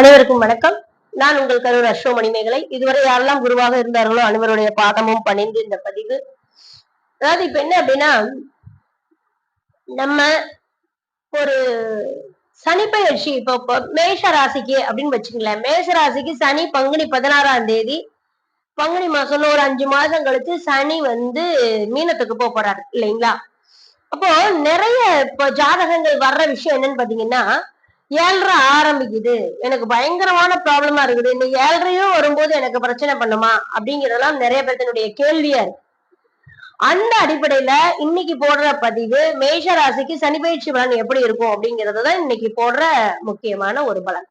அனைவருக்கும் வணக்கம். நான் உங்கள் கரூர் அஸ்வ மணிமேகலை இதுவரை யாரெல்லாம் குருவாக இருந்தார்களோ அனைவருடைய பாதமும் பணிந்து இந்த பதிவு. அதாவது இப்ப என்ன அப்படின்னா நம்ம ஒரு சனிப்பெயர்ச்சி இப்போ இப்போ மேஷ ராசிக்கு அப்படின்னு வச்சுக்கங்களேன். மேஷ ராசிக்கு சனி பங்குனி பதினாறாம் தேதி. பங்குனி மாசம் ஒரு அஞ்சு மாசம் கழிச்சு சனி வந்து மீனத்துக்கு போக போறாரு இல்லைங்களா? அப்போ நிறைய இப்போ ஜாதகங்கள் வர்ற விஷயம் என்னன்னு பாத்தீங்கன்னா ஏழ்ரை ஆரம்பிக்குது. எனக்கு பயங்கரமான ப்ராப்ளமா இருக்குது. இந்த ஏழ்ரையும் வரும்போது எனக்கு பிரச்சனை பண்ணுமா? அப்படிங்கறதெல்லாம் நிறைய பேர்த்தினுடைய கேள்வியா இருக்கு. அந்த அடிப்படையில இன்னைக்கு போடுற பதிவு மேஷ ராசிக்கு சனி பயிற்சி பலன் எப்படி இருக்கும் அப்படிங்கறது தான் இன்னைக்கு போடுற முக்கியமான ஒரு பலன்.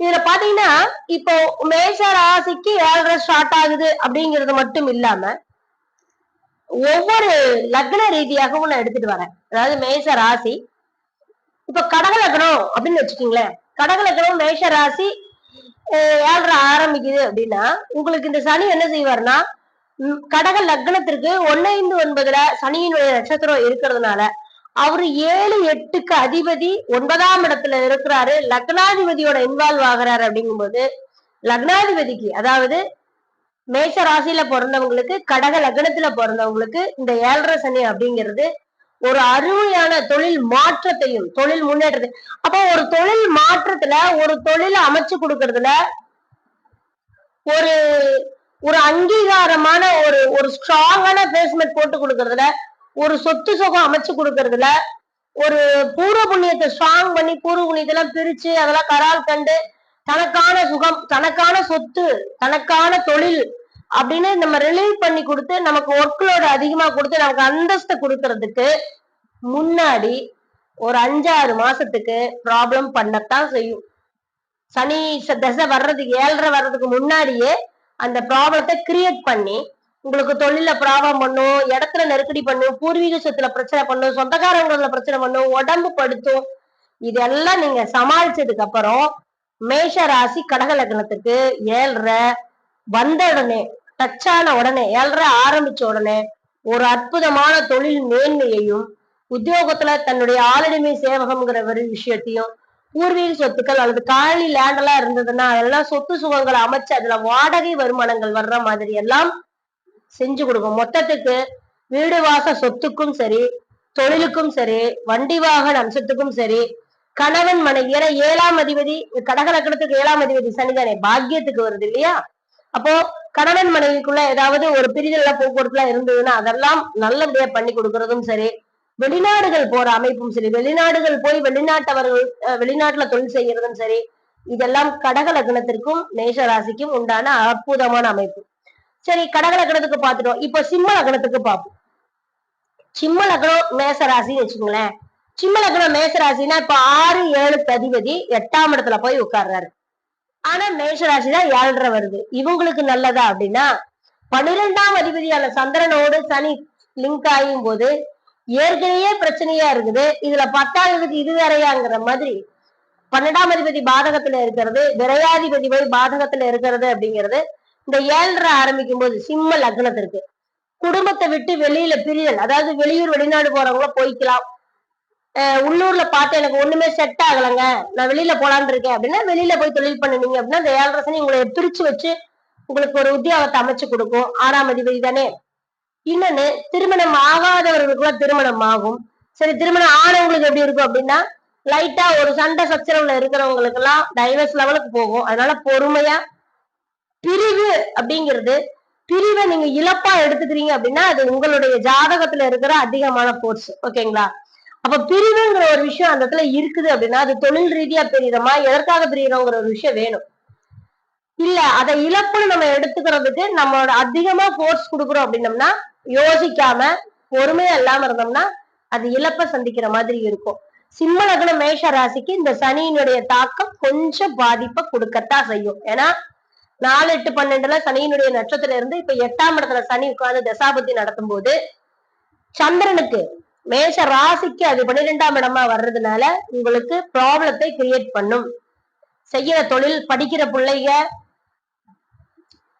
இதுல பாத்தீங்கன்னா இப்போ மேஷ ராசிக்கு ஏழரை ஸ்டார்ட் ஆகுது அப்படிங்கிறது மட்டும் இல்லாம ஒவ்வொரு லக்ன ரீதியாகவும் நான் எடுத்துட்டு வரேன். அதாவது மேஷ ராசி இப்ப கடக லக்னம் அப்படின்னு வச்சுக்கோங்களேன். கடக மேஷ ராசி ஏழரை ஆரம்பிக்குது அப்படின்னா உங்களுக்கு இந்த சனி என்ன செய்வார்னா கடக லக்னத்திற்கு ஒன்னைந்து ஒன்பதுல சனியினுடைய நட்சத்திரம் இருக்கிறதுனால அவரு ஏழு எட்டுக்கு அதிபதி ஒன்பதாம் இடத்துல இருக்கிறாரு. லக்னாதிபதியோட இன்வால்வ் ஆகுறாரு அப்படிங்கும்போது லக்னாதிபதிக்கு அதாவது மேஷ ராசியில பிறந்தவங்களுக்கு கடக லக்னத்துல பிறந்தவங்களுக்கு இந்த ஏழரை சனி அப்படிங்கிறது ஒரு அருமையான தொழில் மாற்றத்தையும் தொழில் முன்னேற்றத்தை அப்போ ஒரு தொழில் மாற்றத்துல ஒரு தொழிலை அமைச்சு கொடுக்கறதுல ஒரு ஒரு அங்கீகாரமான ஒரு ஒரு ஸ்ட்ராங்கான பேஸ்மெண்ட் போட்டு கொடுக்கறதுல ஒரு சொத்து சுகம் அமைச்சு கொடுக்கறதுல ஒரு பூர்வ புண்ணியத்தை ஸ்ட்ராங் பண்ணி பூர்வ புண்ணியத்தெல்லாம் பிரிச்சு அதெல்லாம் கரால் கண்டு தனக்கான சுகம் தனக்கான சொத்து தனக்கான தொழில் அப்படின்னு நம்ம ரிலீவ் பண்ணி கொடுத்து நமக்கு ஒர்க்லோடு அதிகமா கொடுத்து நமக்கு அந்தஸ்தை கொடுக்கறதுக்கு முன்னாடி ஒரு அஞ்சாறு மாசத்துக்கு ப்ராப்ளம் பண்ணத்தான் செய்யும். சனி தசை வர்றதுக்கு ஏழரை வர்றதுக்கு முன்னாடியே அந்த ப்ராப்ளத்தை கிரியேட் பண்ணி உங்களுக்கு தொழில ப்ராப்ளம் பண்ணும் இடத்துல நெருக்கடி பண்ணும் பூர்வீக சொத்துல பிரச்சனை பண்ணும் சொந்தக்காரங்கள பிரச்சனை பண்ணும் உடம்பு படுத்தும் இதெல்லாம் நீங்க சமாளிச்சதுக்கு அப்புறம் மேஷ ராசி கடக லக்னத்துக்கு ஏழரை வந்த உடனே டச்சான உடனே ஏழரை ஆரம்பிச்ச உடனே ஒரு அற்புதமான தொழில் மேன்மையையும் உத்தியோகத்துல தன்னுடைய ஆளுமை சேவகம்ங்கிற ஒரு விஷயத்தையும் பூர்வீக சொத்துக்கள் அல்லது காலி லேண்ட் எல்லாம் இருந்ததுன்னா அதெல்லாம் சொத்து சுகங்களை அமைச்சு அதுல வாடகை வருமானங்கள் வர்ற மாதிரி எல்லாம் செஞ்சு கொடுக்கும். மொத்தத்துக்கு வீடு வாச சொத்துக்கும் சரி தொழிலுக்கும் சரி வண்டி வாகன அம்சத்துக்கும் சரி கணவன் மனைவி ஏன்னா ஏழாம் அதிபதி கடகலக்கணத்துக்கு ஏழாம் அதிபதி சனிதானே பாக்கியத்துக்கு வருது இல்லையா? அப்போ கணவன் மனைவிக்குள்ள ஏதாவது ஒரு பிரிதல்ல போக்குவரத்துல இருந்ததுன்னா அதெல்லாம் நல்லபடியா பண்ணி கொடுக்கறதும் சரி. வெளிநாடுகள் போற அமைப்பும் சரி. வெளிநாடுகள் போய் வெளிநாட்டவர்கள் வெளிநாட்டுல தொழில் செய்யறதும் சரி. இதெல்லாம் கடக லக்னத்திற்கும் மேஷ ராசிக்கும் உண்டான அற்புதமான அமைப்பு. சரி கடக லக்னத்துக்கு பாத்துட்டோம் இப்போ சிம்ம லக்னத்துக்கு பார்ப்போம். சிம்ம லக்னம் மேச ராசின்னு வச்சுக்கோங்களேன். சிம்ம லக்னம் மேச ராசினா இப்ப ஆறு ஏழு பதிபதி எட்டாம் இடத்துல போய் உட்கார்றாரு. ஆனா மேஷ ராசி தான் ஏழரை வருது. இவங்களுக்கு நல்லதா அப்படின்னா பன்னிரெண்டாம் அதிபதியான சந்திரனோடு சனி லிங்க் ஆகும் போது ஏற்கனவே பிரச்சனையா இருக்குது. இதுல பத்தாம் அதிபதி இது வேறையாங்கிற மாதிரி பன்னெண்டாம் அதிபதி பாதகத்துல இருக்கிறது விரையாதிபதி போய் பாதகத்துல இருக்கிறது அப்படிங்கிறது இந்த ஏழரை ஆரம்பிக்கும் போது சிம்ம லக்னத்திற்கு. குடும்பத்தை விட்டு வெளியில பிரியல் அதாவது வெளியூர் வெளிநாடு போறவங்கள போய்க்கலாம். உள்ளூர்ல பார்த்து எனக்கு ஒண்ணுமே செட் ஆகலைங்க. நான் வெளியில போலான் இருக்கேன். அப்படின்னா வெளியில போய் தொழில் பண்ணுனீங்க அப்படின்னா இந்த ஏழரை சனி உங்களை பிரிச்சு வச்சு உங்களுக்கு ஒரு உத்தியோகத்தை அமைச்சு கொடுக்கும். ஆறாம் அதிபதி தானே. இன்னொன்னு திருமணம் ஆகாதவர்களுக்குள்ள திருமணம் ஆகும். சரி திருமணம் ஆனவங்களுக்கு எப்படி இருக்கும் அப்படின்னா லைட்டா ஒரு சண்டை சச்சரவுல இருக்கிறவங்களுக்கு எல்லாம் டைவர்ஸ் லெவலுக்கு போகும். அதனால பொறுமையா பிரிவு அப்படிங்கிறது பிரிவை நீங்க இழப்பா எடுத்துக்கிறீங்க அப்படின்னா அது உங்களுடைய ஜாதகத்துல இருக்கிற அதிகமான போர்ஸ் ஓகேங்களா அப்ப பிரிவுங்கிற ஒரு விஷயம் அந்த இடத்துல இருக்குது அப்படின்னா அது தொழில் ரீதியா பிரிகிறோமா எதற்காக பிரிகிறோங்கிற ஒரு விஷயம் வேணும். இல்ல அதை இழப்புன்னு நம்ம எடுத்துக்கிறதுக்கு நம்மளோட அதிகமா ஃபோர்ஸ் கொடுக்குறோம் அப்படின்னம்னா யோசிக்காம பொறுமையா இல்லாம இருந்தோம்னா அது இழப்ப சந்திக்கிற மாதிரி இருக்கும். சிம்ம லக்ன மேஷ ராசிக்கு இந்த சனியினுடைய தாக்கம் கொஞ்சம் பாதிப்பை கொடுக்கத்தான் செய்யும். ஏன்னா நாலு எட்டு பன்னெண்டுல சனியினுடைய நட்சத்திரம் இருந்து இப்ப எட்டாம் இடத்துல சனி உட்கார்ந்து தசாபதி நடத்தும் போது சந்திரனுக்கு மேஷ ராசிக்கு அது பன்னிரெண்டாம் இடமா வர்றதுனால உங்களுக்கு ப்ராப்ளத்தை கிரியேட் பண்ணும். செய்யற தொழில் படிக்கிற பிள்ளைங்க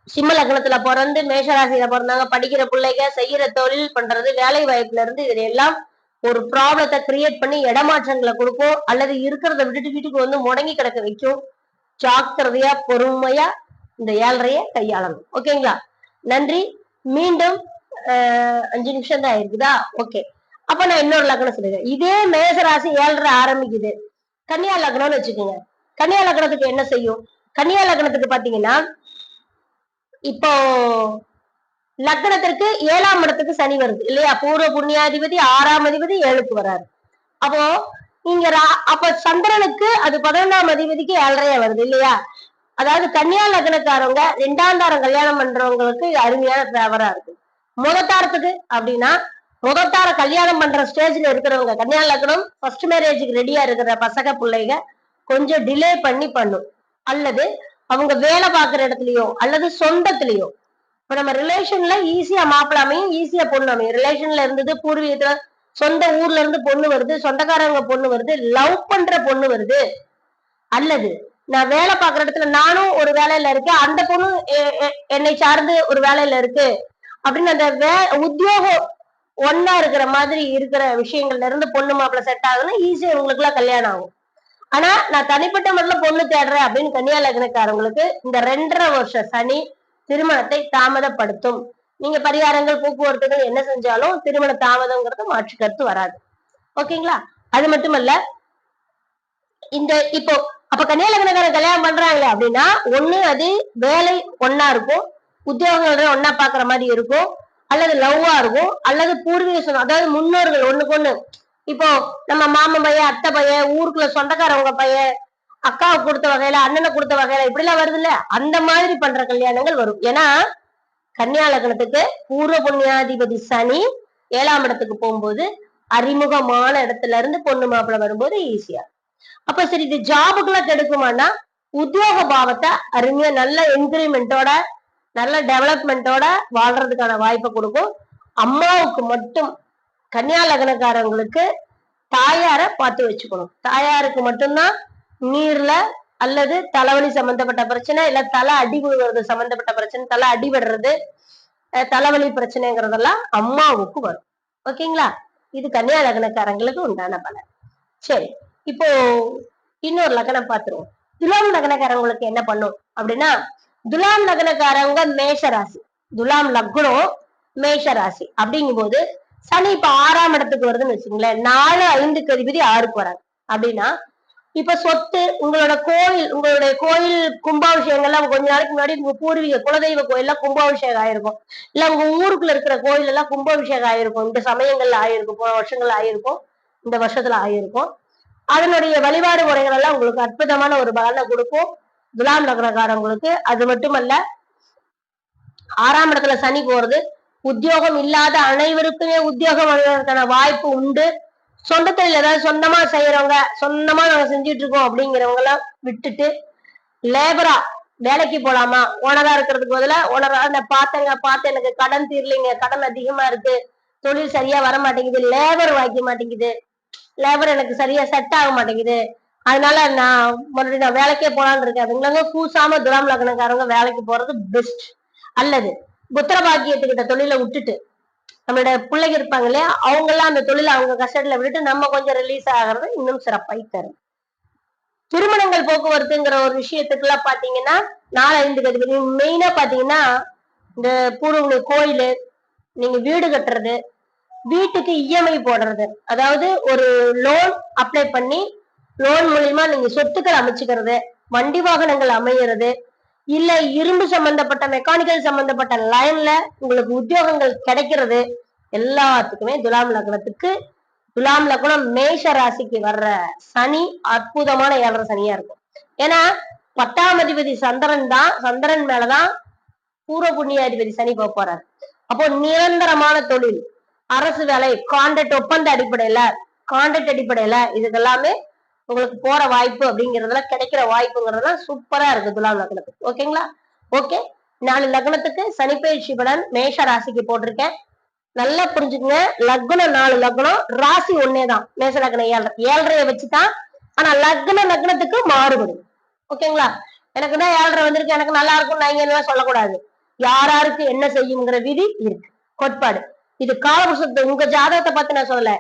சிம்ம லக்னத்துல பிறந்து மேஷராசியில பிறந்தாங்க படிக்கிற பிள்ளைங்க செய்யற தொழில் பண்றது வேலை வாய்ப்புல இருந்து இதுல எல்லாம் ஒரு ப்ராப்ளத்தை கிரியேட் பண்ணி இடமாற்றங்களை கொடுக்கும். அல்லது இருக்கிறத விட்டுட்டு வீட்டுக்கு வந்து முடங்கி கிடக்க வைக்கும். ஜாக்கிரதையா பொறுமையா இந்த ஏழரைய கையாளணும். ஓகேங்களா நன்றி. மீண்டும் அஞ்சு நிமிஷம் தான் இருக்குதா ஓகே அப்ப நான் இன்னொரு லக்னம் சொல்லுறேன் இதே மேசராசி ஏழரை ஆரம்பிக்குது. கன்னியா லக்னம்னு வச்சுக்கோங்க. கன்னியா லக்னத்துக்கு என்ன செய்யும்? கன்னியா லக்னத்துக்கு பாத்தீங்கன்னா இப்போ லக்னத்திற்கு ஏழாம் இடத்துக்கு சனி வருது இல்லையா? பூர்வ புண்ணியாதிபதி ஆறாம் அதிபதி ஏழுக்கு வராரு. அப்போ இங்க ரா- அப்ப சந்திரனுக்கு அது பதினொன்றாம் அதிபதிக்கு ஏழரையா வருது இல்லையா? அதாவது கன்னியா லக்னக்காரவங்க ரெண்டாம் தாரம் கல்யாணம் பண்றவங்களுக்கு அருமையான ஃபேவரா இருக்கு. முதத்தாரத்துக்கு அப்படின்னா முதட்டார கல்யாணம் பண்ற ஸ்டேஜ்ல இருக்கிறவங்க கன்னியா லக்னம் ஃபர்ஸ்ட் மேரேஜுக்கு ரெடியா இருக்கிற பசங்க பிள்ளைங்க கொஞ்சம் டிலே பண்ணி பண்ணும். அல்லது அவங்க வேலை பார்க்குற இடத்துலயோ அல்லது சொந்தத்திலயோ. இப்ப நம்ம ரிலேஷன்ல ஈஸியா மாப்பிளாமையும் ஈஸியா பொண்ணு அமையும். ரிலேஷன்ல இருந்தது பூர்வீகத்துல சொந்த ஊர்ல இருந்து பொண்ணு வருது சொந்தக்காரங்க பொண்ணு வருது லவ் பண்ற பொண்ணு வருது. அல்லது நான் வேலை பார்க்குற இடத்துல நானும் ஒரு வேலையில இருக்கேன் அந்த பொண்ணு எ- எ- என்னை சார்ந்து ஒரு வேலையில இருக்கு. அப்படின்னு அந்த வே உத்தியோகம் ஒன்னா இருக்கிற மாதிரி இருக்கிற விஷயங்கள்ல இருந்து பொண்ணு மாப்பிள்ள செட் ஆகுதுன்னா ஈஸியா உங்களுக்கு எல்லாம் கல்யாணம் ஆகும். ஆனா நான் தனிப்பட்ட முறையில பொண்ணு தேடுறேன் அப்படின்னு கன்னியா லக்னக்காரங்களுக்கு இந்த ரெண்டரை வருஷ சனி திருமணத்தை தாமதப்படுத்தும். நீங்க பரிகாரங்கள் போக்குவரத்துகள் என்ன செஞ்சாலும் திருமண தாமதம்ங்கிறது மாற்று கருத்து வராது. ஓகேங்களா? அது மட்டுமல்ல இந்த இப்போ அப்ப கன்னியாலக்னக்காரன் கல்யாணம் பண்றாங்களே அப்படின்னா ஒண்ணு அது வேலை ஒன்னா இருக்கும் உத்தியோகங்கள் ஒன்னா பாக்குற மாதிரி இருக்கும். அல்லது லவ்வா இருக்கும் அல்லது பூர்வீக சொந்தம் அதாவது முன்னோர்கள் ஒண்ணுக்கு ஒண்ணு இப்போ நம்ம மாமன் பையன் அத்தை பையன் ஊருக்குள்ள சொந்தக்காரவங்க பையன் அக்காவுக்கு கொடுத்த வகையில அண்ணனை கொடுத்த வகையில இப்படி எல்லாம் வருது இல்ல அந்த மாதிரி பண்ற கல்யாணங்கள் வரும். ஏன்னா கன்னியா லக்னத்துக்கு பூர்வ புண்ணியாதிபதி சனி ஏழாம் இடத்துக்கு போகும்போது அறிமுகமான இடத்துல இருந்து பொண்ணு மாப்பிள்ளை வரும்போது ஈஸியா அப்ப சரி இது ஜாபுக்குலாம் கெடுக்குமானா உத்தியோக பாவத்தை அருமையா நல்ல என்கிரிமெண்டோட நல்ல டெவலப்மெண்ட்டோட வாழ்றதுக்கான வாய்ப்பை கொடுக்கும். அம்மாவுக்கு மட்டும் கன்னியா லக்னக்காரங்களுக்கு தாயார பார்த்து வச்சுக்கணும். தாயாருக்கு மட்டும்தான் நீர்ல அல்லது தலைவலி சம்பந்தப்பட்ட பிரச்சனை இல்ல தலை அடி விடுவது சம்பந்தப்பட்ட பிரச்சனை தலை அடி விடுறது தலைவலி பிரச்சனைங்கிறதெல்லாம் அம்மாவுக்கு வரும். ஓகேங்களா? இது கன்னியா லக்னக்காரங்களுக்கு உண்டான பலன். சரி இப்போ இன்னொரு லக்னம் பார்த்துருவோம். துலாம் லக்னக்காரங்களுக்கு என்ன பண்ணும் அப்படின்னா துலாம் லக்னக்காரங்க மேஷ ராசி துலாம் லக்னம் மேஷ ராசி அப்படிங்கும்போது சனி இப்ப ஆறாம் இடத்துக்கு வருதுன்னு வச்சுங்களேன் நாலு ஐந்துக்கு அதிபதி ஆறு போறாங்க. அப்படின்னா இப்ப சொத்து உங்களோட கோயில் உங்களுடைய கோயில் கும்பாபிஷேகங்கள்லாம் கொஞ்ச நாளைக்கு முன்னாடி உங்க பூர்வீக குலதெய்வ கோயில்ல கும்பாபிஷேகம் ஆயிருக்கும். இல்ல உங்க ஊருக்குள்ள இருக்கிற கோயில் எல்லாம் கும்பாபிஷேகம் ஆயிருக்கும். இந்த சமயங்கள்ல ஆயிருக்கும். போன வருஷங்கள்ல ஆயிருக்கும். இந்த வருஷத்துல ஆயிருக்கும். அதனுடைய வழிபாடு முறைகள் எல்லாம் உங்களுக்கு அற்புதமான ஒரு பலனை கொடுக்கும். துலாம் லக்னக்காரங்களுக்கு அது மட்டுமல்ல ஆறாம் இடத்துல சனி போறது உத்தியோகம் இல்லாத அனைவருக்குமே உத்தியோகம் வருவதற்கான வாய்ப்பு உண்டு. சொந்த தொழில் ஏதாவது சொந்தமா செய்யறவங்க சொந்தமா நாங்க செஞ்சுட்டு இருக்கோம் அப்படிங்கிறவங்க எல்லாம் விட்டுட்டு லேபரா வேலைக்கு போலாமா? ஓனரா இருக்கிறதுக்கு பதிலா ஓனரா இந்த பார்த்தேங்க பார்த்து எனக்கு கடன் தீரலைங்க கடன் அதிகமா இருக்கு தொழில் சரியா வர மாட்டேங்குது லேபர் வாய்க்க மாட்டேங்குது லேபர் எனக்கு சரியா செட் ஆக மாட்டேங்குது அதனால நான் மறுபடியும் நான் வேலைக்கே போலான்னு இருக்கேன். அதுங்களாங்க கூசாம துலாம் லக்னக்காரங்க வேலைக்கு போறது பெஸ்ட் அல்லது புத்திர பாக்கியத்துக்கிட்ட தொழிலை விட்டுட்டு நம்மளோட பிள்ளைங்க இருப்பாங்க இல்லையா? அவங்கெல்லாம் அந்த தொழிலை அவங்க கஸ்டடியில் விட்டுட்டு நம்ம கொஞ்சம் ரிலீஸ் ஆகிறது இன்னும் சிறப்பாய் தரும். திருமணங்கள் போக்குவரத்துங்கிற ஒரு விஷயத்துக்குலாம் பாத்தீங்கன்னா நாலஞ்சு கதிபதி மெயினா பாத்தீங்கன்னா இந்த பூர்வ கோயில் நீங்க வீடு கட்டுறது வீட்டுக்கு இஎம்ஐ போடுறது. அதாவது ஒரு லோன் அப்ளை பண்ணி லோன் மூலியமா நீங்க சொத்துக்கள் அமைச்சுக்கிறது வண்டி வாகனங்கள் அமையிறது இல்ல இரும்பு சம்பந்தப்பட்ட மெக்கானிக்கல் சம்பந்தப்பட்ட லைன்ல உங்களுக்கு உத்தியோகங்கள் கிடைக்கிறது எல்லாத்துக்குமே துலாம் லக்னத்துக்கு துலாம் லக்னம் மேஷ ராசிக்கு வர்ற சனி அற்புதமான ஏழரை சனியா இருக்கும். ஏன்னா பத்தாம் அதிபதி சந்திரன் தான் சந்திரன் மேலதான் பூர்வ புண்ணியாதிபதி சனி போக போறாரு. அப்போ நிரந்தரமான தொழில் அரசு வேலை கான்ட்ராக்ட் ஒப்பந்த அடிப்படையில கான்ட்ராக்ட் அடிப்படையில இதுக்கெல்லாமே உங்களுக்கு போற வாய்ப்பு அப்படிங்கறதுல கிடைக்கிற வாய்ப்புங்கிறதுலாம் சூப்பரா இருக்கு துலாம் லக்னத்துக்கு. ஓகேங்களா? ஓகே. நாலு லக்னத்துக்கு சனிப்பயிற்சி பலன் மேஷ ராசிக்கு போட்டிருக்கேன். நல்லா புரிஞ்சுக்குங்க. லக்னம் நாலு லக்னம் ராசி ஒன்னே தான் மேஷ லக்னம் ஏழரை. ஏழரைய வச்சுதான் ஆனா லக்ன லக்னத்துக்கு மாறுபடும். ஓகேங்களா? எனக்கு தான் ஏழரை வந்திருக்கு எனக்கு நல்லா இருக்கும் நான் சொல்லக்கூடாது. யார் யாருக்கு என்ன செய்யுங்கிற விதி இருக்கு. கோட்பாடு. இது காலபுருஷத்தை உங்க ஜாதகத்தை பார்த்து நான் சொல்லல.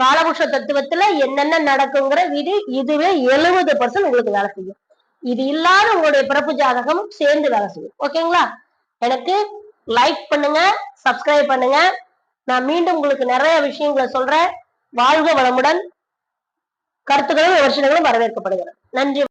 காலபுருஷ தத்துவத்துல என்னென்ன நடக்குங்கிற விதி இதுவே எழுபது பர்சன்ட் உங்களுக்கு வேலை செய்யும். இது இல்லாத உங்களுடைய பிறப்பு ஜாதகம் சேர்ந்து வேலை செய்யும். ஓகேங்களா எனக்கு லைக் பண்ணுங்க சப்ஸ்கிரைப் பண்ணுங்க. நான் மீண்டும் உங்களுக்கு நிறைய விஷயங்களை சொல்றேன். வாழ்க வளமுடன். கருத்துக்களும் விமர்சனங்களும் வரவேற்கப்படுகிறது நன்றி.